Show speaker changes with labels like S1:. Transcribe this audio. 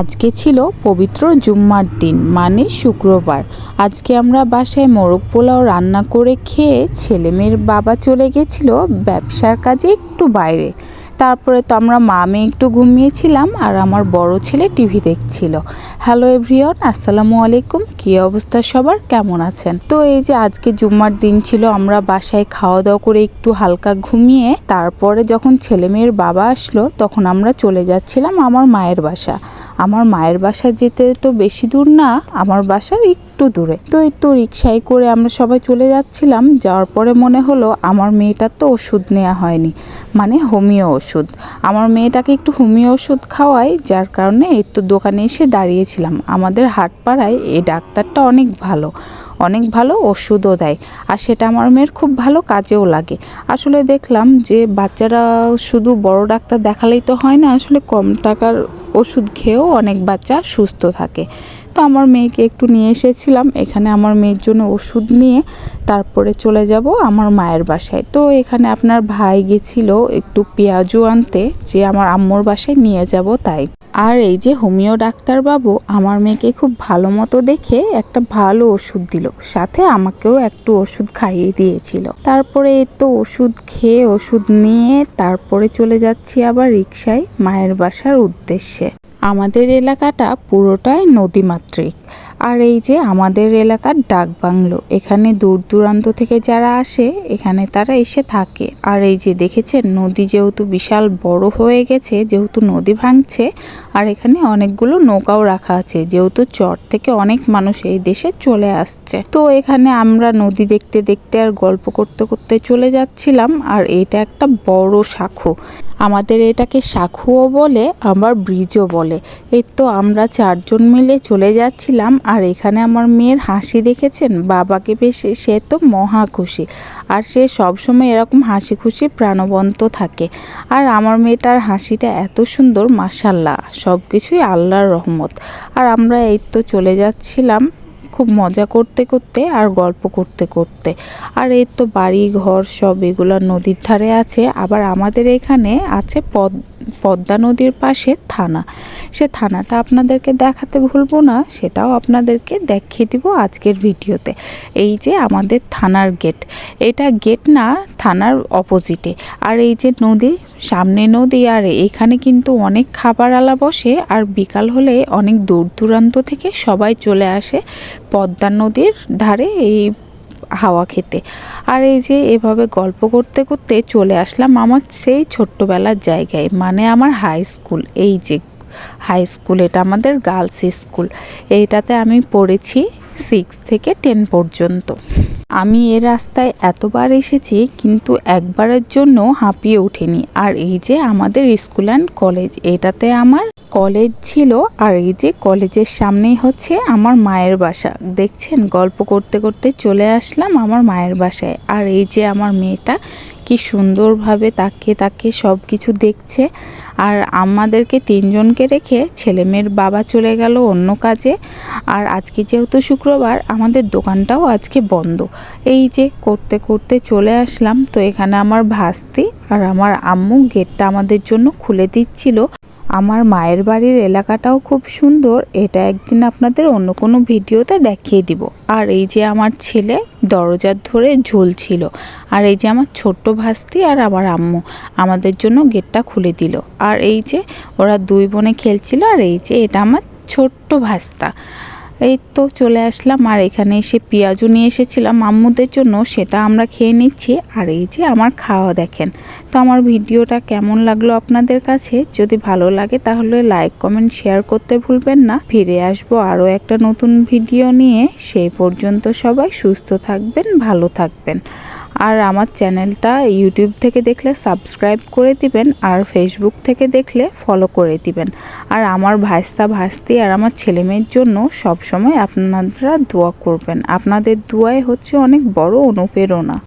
S1: আজকে ছিল পবিত্র জুম্মার দিন মানে শুক্রবার। আজকে আমরা বাসায় মোরগ পোলাও রান্না করে খেয়ে ছেলেমেয়ের বাবা চলে গেছিল ব্যবসার কাজে একটু বাইরে। তারপরে তো আমরা মা মেয়ে একটু ঘুমিয়েছিলাম আর আমার বড় ছেলে টিভি দেখছিল। হ্যালো এভরিওয়ান, আসসালামু আলাইকুম। কী অবস্থা সবার? কেমন আছেন? তো এই যে আজকে জুম্মার দিন ছিল, আমরা বাসায় খাওয়া দাওয়া করে একটু হালকা ঘুমিয়ে তারপরে যখন ছেলেমেয়ের বাবা আসলো, তখন আমরা চলে যাচ্ছিলাম আমার মায়ের বাসা। আমার মায়ের বাসা যেতে তো বেশি দূর না, আমার বাসা একটু দূরে। তো এই তো রিক্সায় করে আমরা সবাই চলে যাচ্ছিলাম, যাওয়ার পরে মনে হলো আমার মেয়েটার তো ওষুধ নেওয়া হয়নি মানে হোমিও ওষুধ। আমার মেয়েটাকে একটু হোমিও ওষুধ খাওয়াই, যার কারণে এই তো দোকানে এসে দাঁড়িয়েছিলাম। আমাদের হাটপাড়ায় এই ডাক্তারটা অনেক ভালো অনেক ভালো ওষুধও দেয়, আর সেটা আমার মেয়ের খুব ভালো কাজেও লাগে। আসলে দেখলাম যে বাচ্চারা শুধু বড় ডাক্তার দেখালেই তো হয় না, আসলে কম টাকার ওষুধ খেয়েও অনেক বাচ্চা সুস্থ থাকে। তো আমার মেয়েকে একটু নিয়ে এসেছিলাম। এখানে আমার মেয়ের জন্য ওষুধ নিয়ে তারপরে চলে যাব আমার মায়ের বাসায়। তো এখানে আপনার ভাই গেছিল একটু পেঁয়াজু আনতে, যে আমার আম্মুর বাসায় নিয়ে যাব তাই। আর এই যে হোমিও ডাক্তারবাবু আমার মেয়েকে খুব ভালো মতো দেখে একটা ভালো ওষুধ দিল। সাথে আমাকেও একটু ওষুধ খাইয়ে দিয়েছিল। তারপরে তো ওষুধ খেয়ে ওষুধ নিয়ে তারপরে চলে যাচ্ছি আবার রিক্সায় মায়ের বাসার উদ্দেশ্যে। আমাদের এলাকাটা পুরোটাই নদীমাত্রিক আর এই যে আমাদের এলাকার ডাক বাংলো, এখানে দূর দূরান্ত থেকে যারা আসে, এখানে তারা এসে থাকে। আর এই যে দেখেছেন, নদী যেহেতু বিশাল বড় হয়ে গেছে, যেহেতু নদী ভাঙছে আর এখানে অনেকগুলো নৌকাও রাখা আছে, যেহেতু চর থেকে অনেক মানুষ এই দেশে চলে আসছে। তো এখানে আমরা নদী দেখতে দেখতে আর গল্প করতে করতে চলে যাচ্ছিলাম, আর এটা একটা বড় শাখো আমাদের এটাকে শাখুও বলে, আবার ব্রিজও বলে। এই তো আমরা চারজন মিলে চলে যাচ্ছিলাম, আর এখানে আমার মেয়ের হাসি দেখেছেন? বাবাকে বেশি, সে তো মহা খুশি। আর সে সবসময় এরকম হাসি খুশি প্রাণবন্ত থাকে। আর আমার মেয়েটার হাসিটা এত সুন্দর মাসাল্লাহ সব কিছুই আল্লাহর রহমত। আর আমরা এই তো চলে যাচ্ছিলাম খুব মজা করতে করতে আর গল্প করতে করতে। আর এই তো বাড়ি ঘর সব এগুলো নদীর ধারে আছে। আবার আমাদের এখানে আছে পদ পদ্মা নদীর পাশে থানা। সে থানাটা আপনাদেরকে দেখাতে ভুলবো না, সেটাও আপনাদেরকে দেখিয়ে দিব আজকের ভিডিওতে। এই যে আমাদের থানার গেট, এটা গেট না, থানার অপোজিটে আর এই যে নদী, সামনে নদী, আর এখানে কিন্তু অনেক খাবার আলা বসে, আর বিকাল হলে অনেক দূর দূরান্ত থেকে সবাই চলে আসে পদ্মা নদীর ধারে, এই হাওয়া খেতে। আর এই যে এভাবে গল্প করতে করতে চলে আসলাম আমার সেই ছোট্টবেলার জায়গায় মানে আমার হাই স্কুল এই যে হাই স্কুল এটা আমাদের গার্লস স্কুল এইটাতে আমি পড়েছি সিক্স থেকে টেন পর্যন্ত। আমি এ রাস্তায় এতবার এসেছি, কিন্তু একবারের জন্য হাঁপিয়ে উঠিনি। আর এই যে আমাদের স্কুল অ্যান্ড কলেজ, এটাতে আমার কলেজ ছিল, আর এই যে কলেজের সামনেই হচ্ছে আমার মায়ের বাসা। দেখছেন, গল্প করতে করতে চলে আসলাম আমার মায়ের বাসায়। আর এই যে আমার মেয়েটা কি সুন্দরভাবে তাকে তাকে সব কিছু দেখছে। আর আমাদেরকে তিনজনকে রেখে ছেলেমেয়ের বাবা চলে গেল অন্য কাজে। আর আজকে যেহেতু শুক্রবার, আমাদের দোকানটাও আজকে বন্ধ। এই যে করতে করতে চলে আসলাম। তো এখানে আমার ভাস্তি আর আমার আম্মু গেটটা আমাদের জন্য খুলে দিচ্ছিল। আমার মায়ের বাড়ির এলাকাটাও খুব সুন্দর, এটা একদিন আপনাদের অন্য কোনো ভিডিওতে দেখিয়ে দিব। আর এই যে আমার ছেলে দরজার ধরে ঝুলছিল, আর এই যে আমার ছোট্ট ভাস্তি আর আমার আম্মু আমাদের জন্য গেটটা খুলে দিল। আর এই যে ওরা দুই বোনে খেলছিল, আর এই যে এটা আমার ছোট্ট ভাস্তা। এই তো চলে আসলাম। আর এখানে এসে পেঁয়াজও নিয়ে এসেছিলাম। আম্মুদের জন্য সেটা আমরা খেয়ে নিচ্ছি। আর এই যে আমার খাওয়া দেখেন। তো আমার ভিডিওটা কেমন লাগল আপনাদের কাছে? যদি ভালো লাগে তাহলে লাইক কমেন্ট শেয়ার করতে ভুলবেন না। ফিরে আসব আরও একটা নতুন ভিডিও নিয়ে। সেই পর্যন্ত সবাই সুস্থ থাকবেন, ভালো থাকবেন। আর আমার চ্যানেলটা ইউটিউব থেকে দেখলে সাবস্ক্রাইব করে দিবেন আর ফেসবুক থেকে দেখলে ফলো করে দিবেন। আর আমার ভাইস্তা ভাস্তি আর আমার ছেলেমেয়ের জন্য সবসময় আপনারা দোয়া করবেন। আপনাদের দোয়াই হচ্ছে অনেক বড় অনুপ্রেরণা।